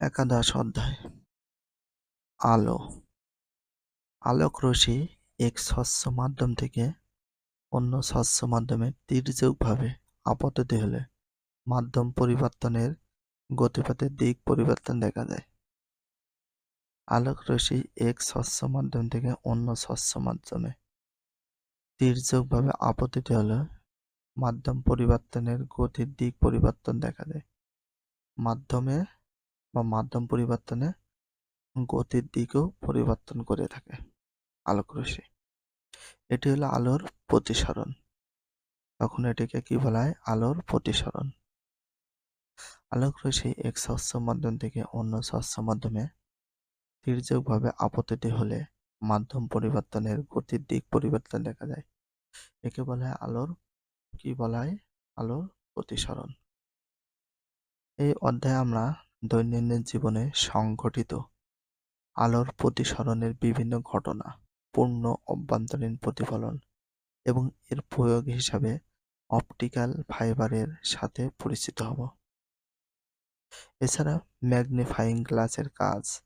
একাদশ অধ্যায়। আলো। আলোক রশ্মি এক স্বচ্ছ মাধ্যম থেকে অন্য স্বচ্ছ মাধ্যমে তীর্যকভাবে আপতিত হলে মাধ্যম পরিবর্তনের গতিপথের দিক পরিবর্তন দেখা যায়। আলোক রশ্মি এক স্বচ্ছ মাধ্যম থেকে অন্য স্বচ্ছ মাধ্যমে তীর্যকভাবে আপতিত হলে মাধ্যম পরিবর্তনের গতির দিক পরিবর্তন দেখা যায়। মাধ্যমে বা মাধ্যম পরিবর্তনে গতির দিকেও পরিবর্তন করে থাকে আলোক রশ্মি। এটি হলো আলোর প্রতিসরণ। তখন এটিকে কি বলা হয়? আলোর প্রতিসরণ। আলোক রশ্মি এক স্বচ্ছ মাধ্যম থেকে অন্য স্বচ্ছ মাধ্যমে তির্যকভাবে আপতিত হলে মাধ্যম পরিবর্তনের গতির দিক পরিবর্তন দেখা যায়। একে বলা হয় আলোর, কি বলা হয়? আলোর প্রতিসরণ। এই অধ্যায়ে আমরা দৈনন্দিন জীবনে সংঘটিত। আলোর প্রতিসরণের বিভিন্ন ঘটনা, পূর্ণ অভ্যন্তরীণ প্রতিফলন এবং এর প্রয়োগ হিসাবে অপটিক্যাল ফাইবারের সাথে পরিচিত হব। এছাড়া ম্যাগনিফাইং গ্লাসের কাজ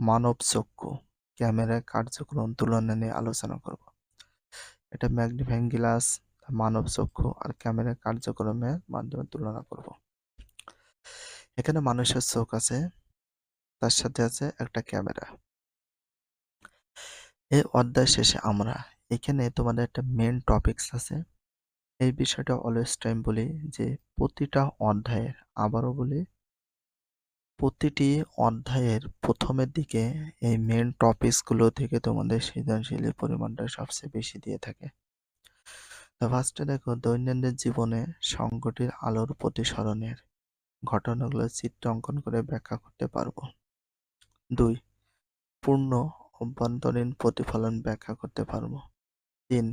মানব চক্ষু ক্যামেরার কার্যক্রম তুলনা নিয়ে আলোচনা করব। এটা ম্যাগনিফাইং গ্লাস মানব চক্ষু আর ক্যামেরার কার্যক্রমের মাধ্যমে তুলনা করব। এখানে মানুষের চোখ আছে, তার সাথে আছে একটা ক্যামেরা। এই অধ্যায় শেষে আমরা এখানে তোমাদের একটা মেন টপিকস আছে। এই বিষয়টা অলওয়েজ টাইম বলি যে প্রতিটা অধ্যায়ের, আবারও বলি, প্রতিটি অধ্যায়ের প্রথমের দিকে এই মেন টপিকসগুলো থেকে তোমাদের সৃজনশীলের পরিমাণটা সবচেয়ে বেশি দিয়ে থাকে। তো ফার্স্টে দেখো দৈনন্দিন জীবনে সংগঠিত আলোর প্রতিসরণের ঘটনাগুলো চিত্র অঙ্কন করে ব্যাখ্যা করতে পারব। দুই, পূর্ণ অভ্যন্তরীণ প্রতিফলন ব্যাখ্যা করতে পারব। তিন,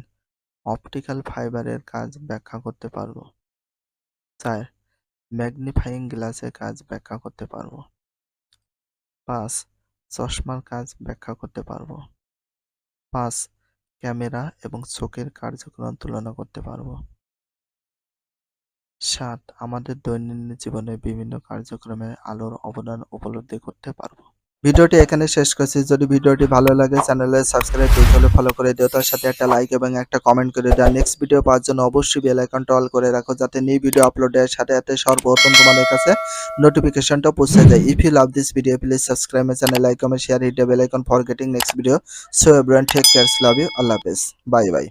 অপটিক্যাল ফাইবারের কাজ ব্যাখ্যা করতে পারব। চার, ম্যাগনিফাইং গ্লাসের কাজ ব্যাখ্যা করতে পারব। পাঁচ, চশমার কাজ ব্যাখ্যা করতে পারব। পাঁচ, ক্যামেরা এবং চোখের কার্যক্রম তুলনা করতে পারব। সাত আমাদের দৈনন্দিন জীবনে বিভিন্ন কার্যক্রমে আলোর অবদান উপলব্ধি করতে পারব। ভিডিওটি এখানে শেষ করছি। যদি ভিডিওটি ভালো লাগে চ্যানেলে সাবস্ক্রাইব হলে ফলো করে দিও। তার সাথে একটা লাইক এবং একটা কমেন্ট করে দেওয়া নেক্সট ভিডিও পাওয়ার জন্য অবশ্যই বেল আইকনটা অল করে রাখো যাতে নিউ ভিডিও আপলোডের সাথে সাথে সর্বপ্রথম তোমাদের কাছে নোটিফিকেশনটা পৌঁছে যায়। If you love this video please subscribe my channel like comment share hit the bell icon for getting next video so everyone take cares love you আল্লাহ হাফেজ বাই বাই